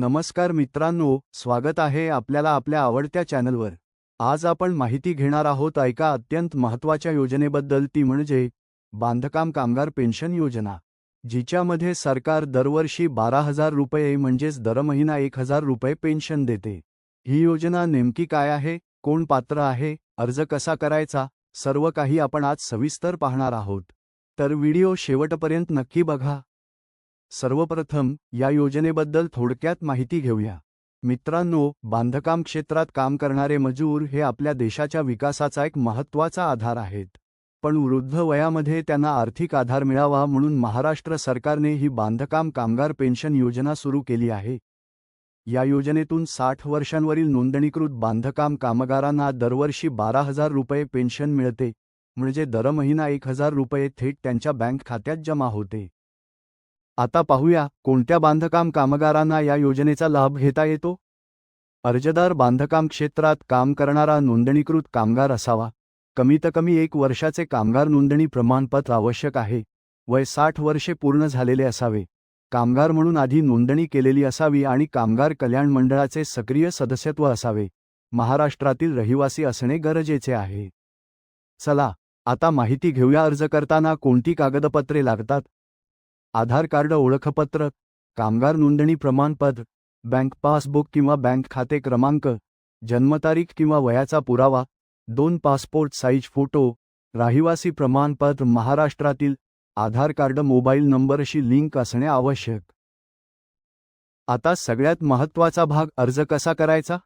नमस्कार मित्रांनो स्वागत आहे आपल्याला आपल्या आवडत्या चॅनलवर. आज आपण माहिती घेणार आहोत ऐका अत्यंत महत्त्वाच्या योजनेबद्दल ती म्हणजे बांधकाम कामगार पेन्शन योजना जिच्यामध्ये सरकार दरवर्षी बारा हजार रुपये म्हणजेच दर महिना एक हजार रुपये पेन्शन देते. ही योजना नेमकी काय आहे कोण पात्र आहे अर्ज कसा करायचा सर्व काही आपण आज सविस्तर पाहणार आहोत. तर व्हिडिओ शेवटपर्यंत नक्की बघा. सर्वप्रथम या योजनेबद्दल थोडक्यात माहिती घेऊया. मित्रांनो बांधकाम क्षेत्रात काम करणारे मजूर हे आपल्या देशाच्या विकासाचा एक महत्त्वाचा आधार आहेत. पण वृद्ध वयामध्ये त्यांना आर्थिक आधार मिळावा म्हणून महाराष्ट्र सरकारने ही बांधकाम कामगार पेन्शन योजना सुरू केली आहे. या योजनेतून साठ वर्षांवरील नोंदणीकृत बांधकाम कामगारांना दरवर्षी बारा हजार रुपये पेन्शन मिळते म्हणजे दर महिना एक हजार रुपये थेट त्यांच्या बँक खात्यात जमा होते. आता पाहूया कोणत्या बांधकाम कामगारांना या योजनेचा लाभ घेता येतो. अर्जदार बांधकाम क्षेत्रात काम करणारा नोंदणीकृत कामगार असावा. कमीत कमी एक वर्षाचे कामगार नोंदणी प्रमाणपत्र आवश्यक आहे. वय साठ वर्षे पूर्ण झालेले असावे. कामगार म्हणून आधी नोंदणी केलेली असावी आणि कामगार कल्याण मंडळाचे सक्रिय सदस्यत्व असावे. महाराष्ट्रातील रहिवासी असणे गरजेचे आहे. चला आता माहिती घेऊया अर्ज करताना कोणती कागदपत्रे लागतात. आधार कार्ड ओळखपत्र कामगार नोंदणी प्रमाणपत्र बँक पासबुक किंवा बँक खाते क्रमांक जन्मतारीख किंवा वयाचा पुरावा दोन पासपोर्ट साईज फोटो राहिवासी प्रमाणपत्र महाराष्ट्रातील आधार कार्ड मोबाईल नंबरशी लिंक असणे आवश्यक. आता सगळ्यात महत्त्वाचा भाग अर्ज कसा करायचा?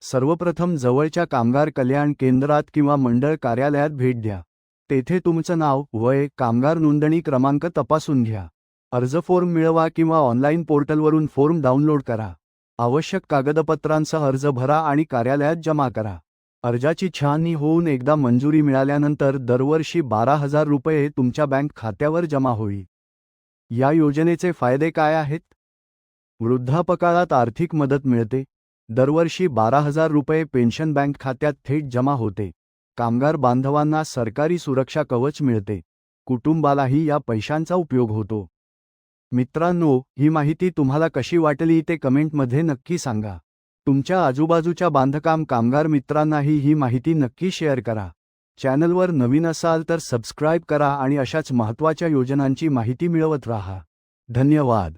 सर्वप्रथम जवळच्या कामगार कल्याण केंद्रात किंवा मंडळ कार्यालयात भेट द्या. तेथे तुमचं नाव वय कामगार नोंदणी क्रमांक तपासून घ्या. अर्ज फॉर्म मिळवा किंवा ऑनलाईन पोर्टलवरून फॉर्म डाउनलोड करा. आवश्यक कागदपत्रांसह अर्ज भरा आणि कार्यालयात जमा करा. अर्जाची छाननी होऊन एकदा मंजुरी मिळाल्यानंतर दरवर्षी बारा हजार रुपये तुमच्या बँक खात्यावर जमा होईल. या योजनेचे फायदे काय आहेत? वृद्धापकाळात आर्थिक मदत मिळते. दरवर्षी बारा हजार रुपये पेन्शन बँक खात्यात थेट जमा होते. कामगार बांधवांना सरकारी सुरक्षा कवच मिळते. कुटुंबालाही या पैशांचा उपयोग होतो. मित्रांनो ही माहिती तुम्हाला कशी वाटली ते कमेंटमध्ये नक्की सांगा. तुमच्या आजूबाजूच्या बांधकाम कामगार मित्रांनाही ही माहिती नक्की शेअर करा. चॅनलवर नवीन असाल तर सबस्क्राईब करा आणि अशाच महत्त्वाच्या योजनांची माहिती मिळवत राहा. धन्यवाद.